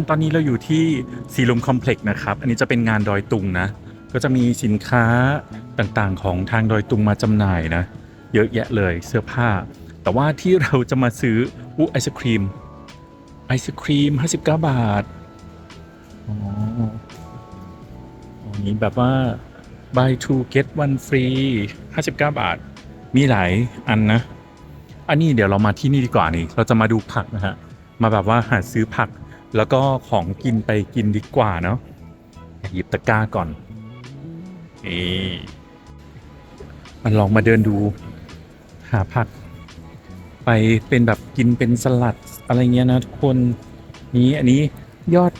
นตอนนี้เราอยู่ที่สีลมคอมเพล็กซ์นะครับ อันนี้จะเป็นงานดอยตุงนะ ก็จะมีสินค้าต่างๆ ของทางดอยตุงมาจำหน่ายนะ เยอะแยะเลยเสื้อผ้า แต่ว่าที่เราจะมาซื้ออู้ไอศครีม ไอศครีม 59 บาท อ๋ออันนี้แบบว่า buy two get one free 59 บาท มีหลายอันนะ อันนี้เดี๋ยวเรามาที่นี่ดีกว่านี่ เราจะมาดูผักนะฮะ มาแบบว่าหาซื้อผัก แล้วก็ของกินไปกินดีกว่าเนาะหยิบตะกร้าก่อนนี่มันลองมาเดินดู หาผัก ไปเป็นแบบกินเป็นสลัดอะไรเงี้ยนะทุกคนนี้อันนี้ยอด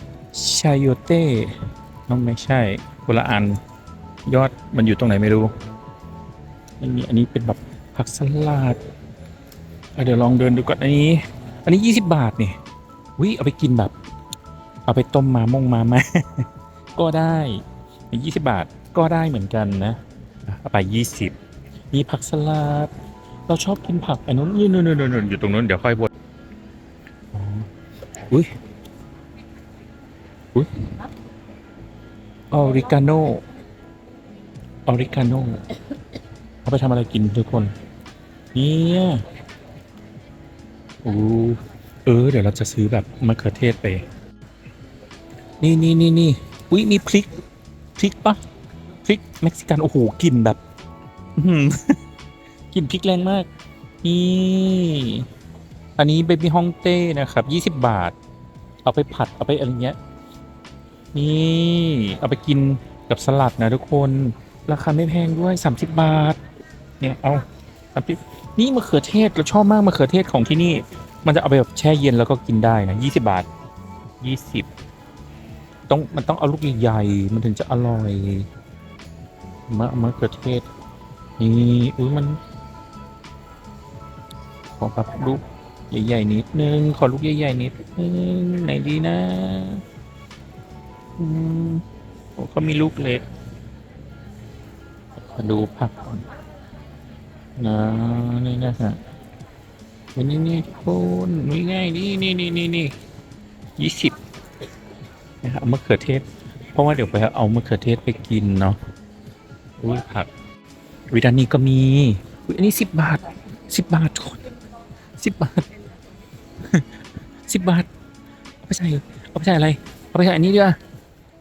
ชายโยเต้น้องไม่ใช่คนละอัน ยอดมันอยู่ตรงไหนไม่รู้อันนี้อันนี้เป็นแบบผักสลัดเดี๋ยวลองเดินดูก่อนอันนี้ อันนี้ 20 บาทนี่ วิเอาไปกินแบบ เอาไปต้มมามงมาไหมก็ได้20บาทก็ได้เหมือนกันนะเอาไป20มีผักสลัด เราชอบกินผักอันนู้นนี่นู่นนู่นนอยู่ตรงนู้นเดี๋ยวค่อยบดอุ้ยอุ้ยออริกาโนออริกาโนเอาไปทำอะไรกินทุกคน เนี่ยโอ้ ออ เดี๋ยวเราจะซื้อแบบมะเขือเทศไป นี่นี่นี่นี่อุ้ยมีพริก พริกปะพริกเม็กซิกัน โอ้โหกลิ่นแบบกลิ่นพริกแรงมาก นี่ อันนี้เบบี้ฮองเต้นะครับ20บบาท เอาไปผัด เอาไปอะไรเงี้ย นี่ เอาไปกินกับสลัดนะทุกคน ราคาไม่แพงด้วย30บาท เนี่ย เอาสามสิบนี่มะเขือเทศเราชอบมากมะเขือเทศของที่นี่ มันจะเอาไปแบบแช่เย็นแล้วก็กินได้นะ20บาท20ต้องมันต้องเอาลูกใหญ่ๆมันถึงจะอร่อยมะมะเขือเทศนี่อุ้ยมัน ขอแบบลูกใหญ่ๆนิดนึง ขอลูกใหญ่ๆนิดนึงไหนดีนะอืมโอ้เขามีลูกเล็กมาดูผักก่อนนะนี่นะฮะ วันนี้นี่ทุกคนนี่ง่ายนี่นี่นี่นี่นี่ยี่สิบนะครับมะเขือเทศ เพราะว่าเดี๋ยวไปเอามะเขือเทศไปกินเนาะอุ้ยผักวิดานนี้ก็มีอุ๊ยอันนี้สิบบาทสิบบาทคนสิบบาทสิบบาท เอาไปใส่เอาไปใส่อะไร เอาไปใส่อันนี้ดีกว่า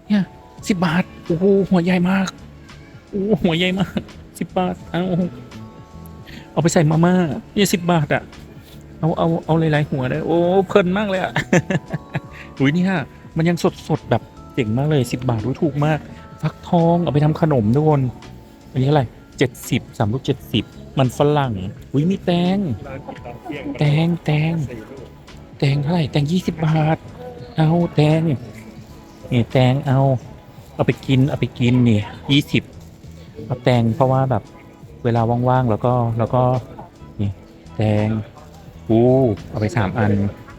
เนี่ยสิบบาท โอ้โหหัวใหญ่มาก โอ้โหหัวใหญ่มากสิบบาทเอาเอาไปใส่มาม่าเนี่ยสิบบาทอะ เอาเอาเอาหลายๆหัวเลยโอ้เพลินมากเลยอะอุ้ยนี่ฮะมันยังสดสดแบบเจ๋งมากเลยสิบบาทอุ้ยถูกมากฟักทองเอาไปทำขนมทุกคนอันนี้อะไรเจ็ดสิบสามลูกเจ็ดสิบมันฝรั่งอุ้ยมีแตง แตงแตงแตงเท่าไหร่แตงยี่สิบบาท เอาแตงนี่แตงเอา เอาไปกินเอาไปกินนี่ยี่สิบเอาแตงเพราะว่าแบบเวลาว่างๆแล้วก็แล้วก็นี่แตง อู้เอาไปสามอัน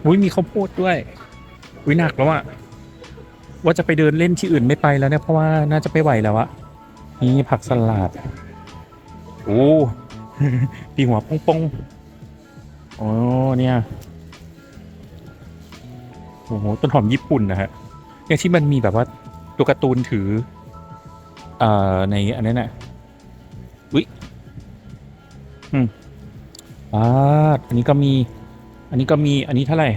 อุ้ยมีข้าวโพดด้วย อุ้ยหนักแล้วอะว่าจะไปเดินเล่นที่อื่นไม่ไปแล้วเนี่ยเพราะว่าน่าจะไม่ไหวแล้วอะนี่ผักสลัด โอ้ตีหัวปองโอ้เนี่ย โอ้โหต้นหอมญี่ปุ่นนะฮะอย่างที่มันมีแบบว่าตัวการ์ตูนถือ เอ่อในอันนั้นน่ะวิอืม อ่าอันนี้ก็มี อันนี้ก็มี อันนี้เท่าไหร่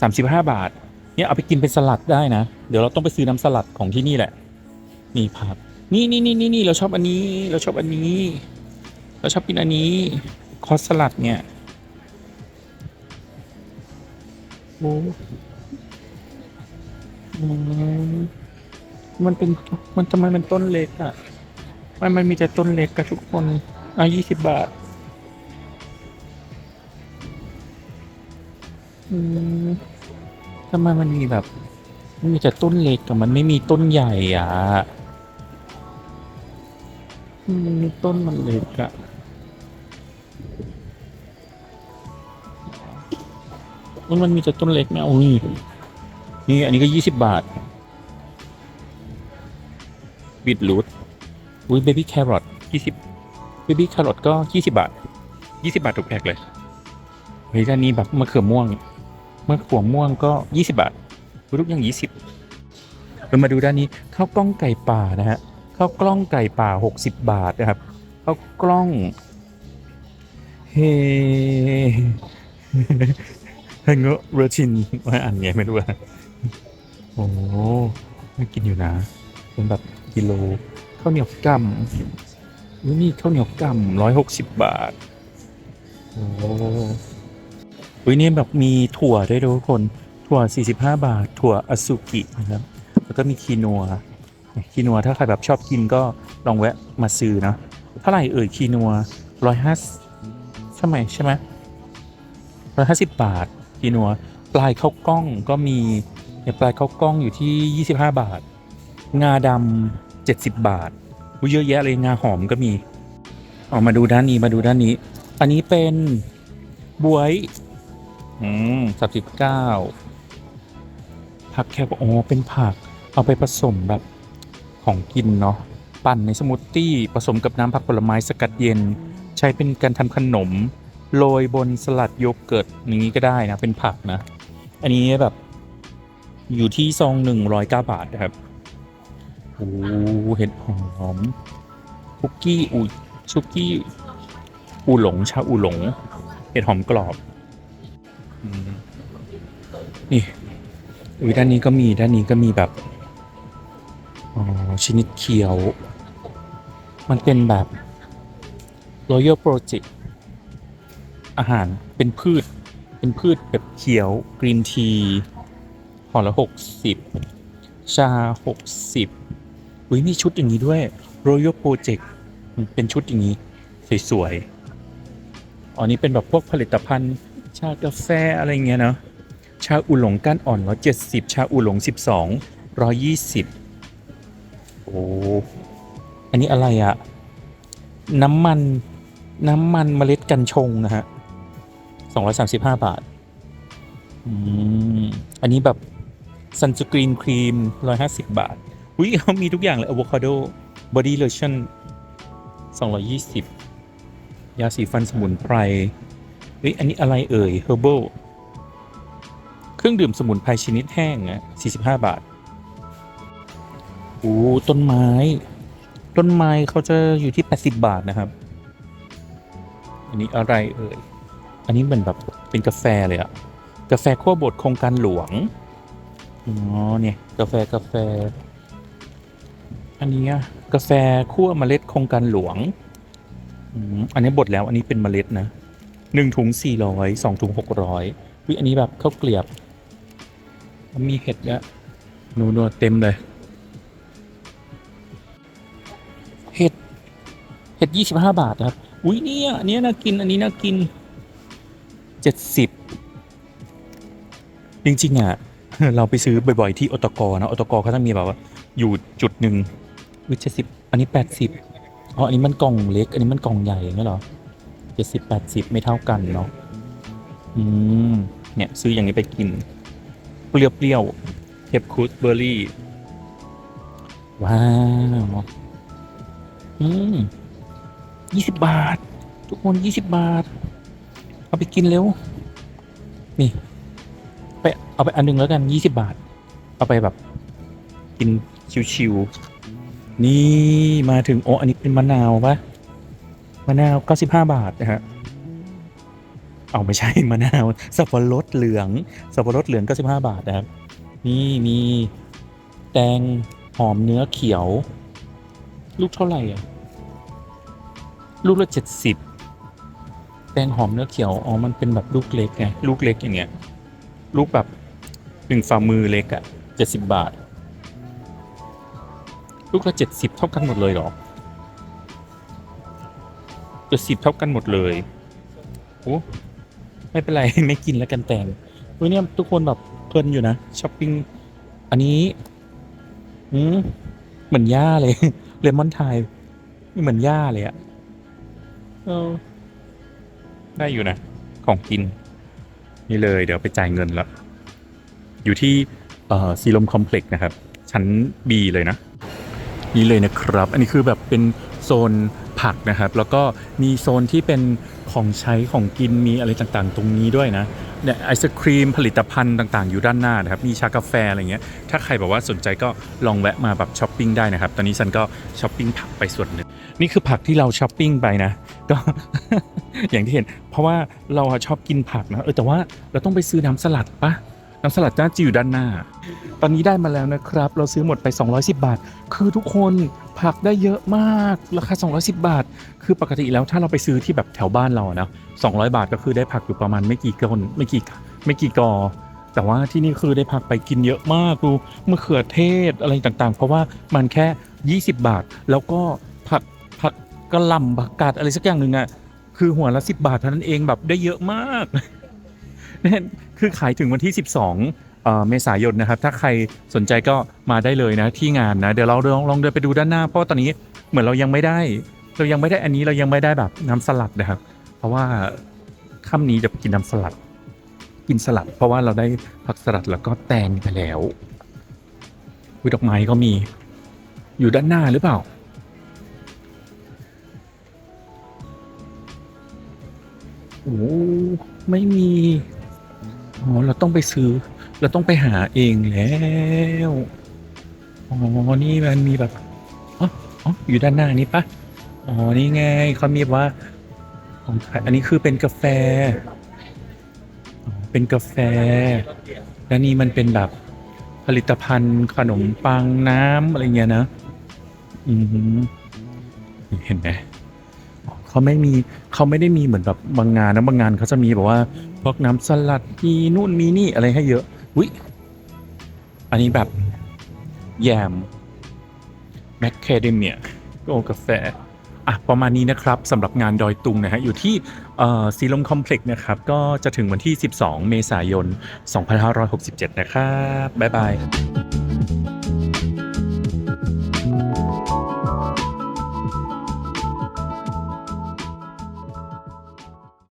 สามสิบห้าบาท เนี่ยเอาไปกินเป็นสลัดได้นะ เดี๋ยวเราต้องไปซื้อน้ำสลัดของที่นี่แหละ นี่ผักนี่นี่นี่นี่นี่เราชอบอันนี้ เราชอบอันนี้ เราชอบกินอันนี้ คอสสลัดเนี่ยโอ้อืมมันเป็น มันทำไมมันต้นเล็กอะ่ะมันมันมีแต่ต้นเล็กกับทุกคนอะยี่สิบบาท อืมทำไมมันมีแบบมันมีแต่ต้นเล็กกับมันไม่มีต้นใหญ่อะอืมต้นมันเล็กอะมันมันมีแต่ต้นเล็กนะอุ้ยนี่อันนี้ก็ยี่สิบบาทบิดรูทอุ้ยเบบี้แครอทยี่สิบเบบี้แครอทก็ยี่สิบาทยี่สิบาทถูกแพกเลยเฮ้ยอันนี้แบบมะเขือม่วง เมะเขือม่วงก็ยี่สิบาทลูกย่างยี่สิบเรามาดูด้านนี้ข้าวกล้องไก่ป่านะฮะข้าวกล้องไก่ป่า 60 บาทนะครับข้าวกล้องเฮ้เงอะเรชินว่าอ่านไงไม่รู้อะโอ้น่ากินอยู่นะ เป็นแบบกิโลข้าวเหนียวกำนี่ข้าวเหนียวกำร้อยหกสิบบาท โอ้ อุ้ยนี่แบบมีถั่วด้วยทุกคน ถั่ว 45 บาท ถั่วอสุกินะครับ แล้วก็มีคีนัว คีนัวถ้าใครแบบชอบกินก็ลองแวะมาซื้อนะเท่าไหร่เอ่ยคีนัวร้อยห้าใช่ไหมใช่ไหมร้อยห้าสิบบาทคีนัว ปลายข้าวกล้องก็มีปลายข้าวกล้องอยู่ที่ 25 บาท งาดำ70 บาทอุ๊ยเยอะแยะเลยงาหอมก็มีออกมาดูด้านนี้มาดูด้านนี้ อันนี้เป็นบวย อืมสามสิบเก้าผักแคบโอ้เป็นผักเอาไปผสมแบบของกินเนาะปั่นในสมูทตี้ผสมกับน้ำผักผลไม้สกัดเย็น ใช้เป็นการทำขนม โรยบนสลัดโยเกิร์ตอย่างนี้ก็ได้นะ เป็นผักนะ อันนี้แบบอยู่ที่ซองหนึ่งร้อยเก้าบาทนะครับโอ้เห็ดหอมคุกกี้อูชุกกี้อูหลงชาอูหลง เห็ดหอมกรอบอืม นี่อุ้ยด้านนี้ก็มีด้านนี้ก็มีแบบอ๋อชนิดเขียว มันเป็นแบบ Royal Project อาหารเป็นพืช เป็นพืชแบบเขียวกรีนทีห่อละหกสิบชาหกสิบอุ้ยมีชุดอย่างนี้ด้วย Royal Project เป็นชุดอย่างนี้ สวยๆอ๋อนี่เป็นแบบพวกผลิตภัณฑ์ ชากาแฟอะไรเงี้ยเนาะชาอูหลงก้านอ่อน170ชาอูหลง12 120โอ้อันนี้อะไรอะน้ำมันน้ำมันเมล็ดกัญชงนะฮะ235บาทอืมอันนี้แบบซันสกรีนครีม150บาทอุ้ยเขามีทุกอย่างเลยอะโวคาโดบอดี้โลชั่น220ยาสีฟันสมุนไพร เฮ้ยอันนี้อะไรเอ่ย herbal เครื่องดื่มสมุนไพรชนิดแห้งอะ45 บาทโอ้ต้นไม้ ต้นไม้เขาจะอยู่ที่ 80 บาทนะครับ อันนี้อะไรเอ่ย อันนี้เหมือนแบบเป็นกาแฟเลยอะกาแฟขั้วบดโครงการหลวง อ๋อเนี่ยกาแฟกาแฟ อันนี้กาแฟคั่วเมล็ดโครงการหลวงอันนี้บดแล้วอันนี้เป็นเมล็ดนะ หนึ่งถุงสี่ร้อยสองถุงหกร้อยวิอันนี้แบบข้าวเกลียบ มีเห็ดเยอะนูนเต็มเลย เห็ด เห็ดยี่สิบห้าบาทนะครับ อุ้ยเนี่ยอันนี้น่ากิน อันนี้น่ากินเจ็ดสิบจริง ๆ อะ เราไปซื้อบ่อยๆ ที่อตกนะอตกเขาจะมีแบบว่า อยู่จุดหนึ่งวิเจ็ดสิบอันนี้แปดสิบอ๋ออันนี้มันกล่องเล็ก อันนี้มันกล่องใหญ่อย่างเงี้ยเหรอ เจ็ดสิบแปดสิบไม่เท่ากันเนาะอืมเนี่ยซื้ออย่างนี้ไปกิน เปรี้ยวเปรี้ยวๆเทปคูดเบอร์รี่ ว้าว อืมยี่สิบบาท ทุกคนยี่สิบบาท เอาไปกินเร็ว นี่ ไปเอาไปอันหนึงแล้วกันยี่สิบาท เอาไปแบบ กินชิวๆนี่มาถึงโอ้อันนี้เป็นมะนาวปะ มะนาว 95 บาทนะฮะเอาไม่ใช่มะนาวสับปะรดเหลืองสับปะรดเหลือง 95 บาทนะครับนี่มีแตงหอมเนื้อเขียว ลูกเท่าไหร่อะลูกละ70แตงหอมเนื้อเขียวอ๋อมันเป็นแบบลูกเล็กไงลูกเล็กอย่างเงี้ย ลูกแบบหนึ่งฝ่ามือเล็กอะเจ็ดสิบบาท ลูกละเจ็ดสิบเท่ากันหมดเลยเหรอ จ็ดสิบเท่ากันหมดเลยโอ้ไม่เป็นไร ไม่กินแล้วกันแตงเฮ้ยเนี่ยทุกคนแบบเพลินอยู่นะช้อปปิ้งอันนี้อืมเหมือนหญ้าเลยเลมอนไทยเหมือนหญ้าเลยอะเออได้อยู่นะ ของกิน นี่เลย เดี๋ยวไปจ่ายเงินแล้วอยู่ที่ซีลมคอมเพล็กซ์นะครับ ชั้น B เลยนะ นี่เลยนะครับ อันนี้คือแบบเป็นโซน ผักนะครับ แล้วก็มีโซนที่เป็นของใช้ของกินมีอะไรต่างๆ ตรงนี้ด้วยนะเนี่ยไอศครีมผลิตภัณฑ์ต่างๆ อยู่ด้านหน้านะครับ มีชากาแฟอะไรเงี้ยถ้าใครแบบว่าสนใจก็ลองแวะมาแบบช้อปปิ้งได้นะครับ ตอนนี้ฉันก็ช้อปปิ้งผักไปส่วนหนึ่งนี่คือผักที่เราช้อปปิ้งไปนะ ก็อย่างที่เห็น เพราะว่าเราชอบกินผักนะเออแต่ว่าเราต้องไปซื้อน้ำสลัดปะน้ำสลัดจ้าจะอยู่ด้านหน้า ตอนนี้ได้มาแล้วนะครับ เราซื้อหมดไป 210 บาท คือทุกคนผักได้เยอะมาก ราคา 210 บาท คือปกติแล้วถ้าเราไปซื้อที่แบบแถวบ้านเราอะนะ200 บาทก็คือได้ผักอยู่ประมาณไม่กี่กนไม่กี่ไม่กี่กอ แต่ว่าที่นี่คือได้ผักไปกินเยอะมากดูมะเขือเทศอะไรต่างๆ เพราะว่ามันแค่ 20 บาท แล้วก็ผักผักกระหล่ำผักกาดอะไรสักอย่างหนึ่งอะคือหัวละ 10 บาทเท่านั้นเองแบบได้เยอะมากเนี่ยคือขายถึงวันที่ 12 เออเมษายนนะครับ ถ้าใครสนใจก็มาได้เลยนะที่งานนะ เดี๋ยวเราลองลองเดินไปดูด้านหน้า เพราะว่าตอนนี้เหมือนเรายังไม่ได้ เรายังไม่ได้อันนี้เรายังไม่ได้แบบน้ำสลัดนะครับ เพราะว่าค่ำนี้จะไปกินน้ำสลัด กินสลัด เพราะว่าเราได้ผักสลัดแล้วก็แตงไปแล้ววิดอกไม้ก็มีอยู่ด้านหน้าหรือเปล่าโอ้ไม่มี อ๋อ เราต้องไปซื้อ เราต้องไปหาเองแล้วอ๋อนี่มันมีแบบอ๋ออ๋ออยู่ด้านหน้านี้ปะอ๋อนี่ไงเขามีว่าของขายอันนี้คือเป็นกาแฟอ๋อเป็นกาแฟ แล้วนี่มันเป็นแบบผลิตภัณฑ์ขนมปังน้ำอะไรเงี้ยนะอือหือเห็นไหมเขาไม่มีเขาไม่ได้มีเหมือนแบบบางงานนะบางงานเขาจะมีแบบว่าพวกน้ำสลัดมีนู่นมีนี่อะไรให้เยอะ วิอันนี้แบบแยมแมคเคเดเมียโอกาแฟอะประมาณนี้นะครับสำหรับงานดอยตุงนะฮะอยู่ที่ซีลมคอมเพล็กซ์นะครับ ก็จะถึงวันที่ 12 เมษายน 2567 นะครับ บ๊ายบาย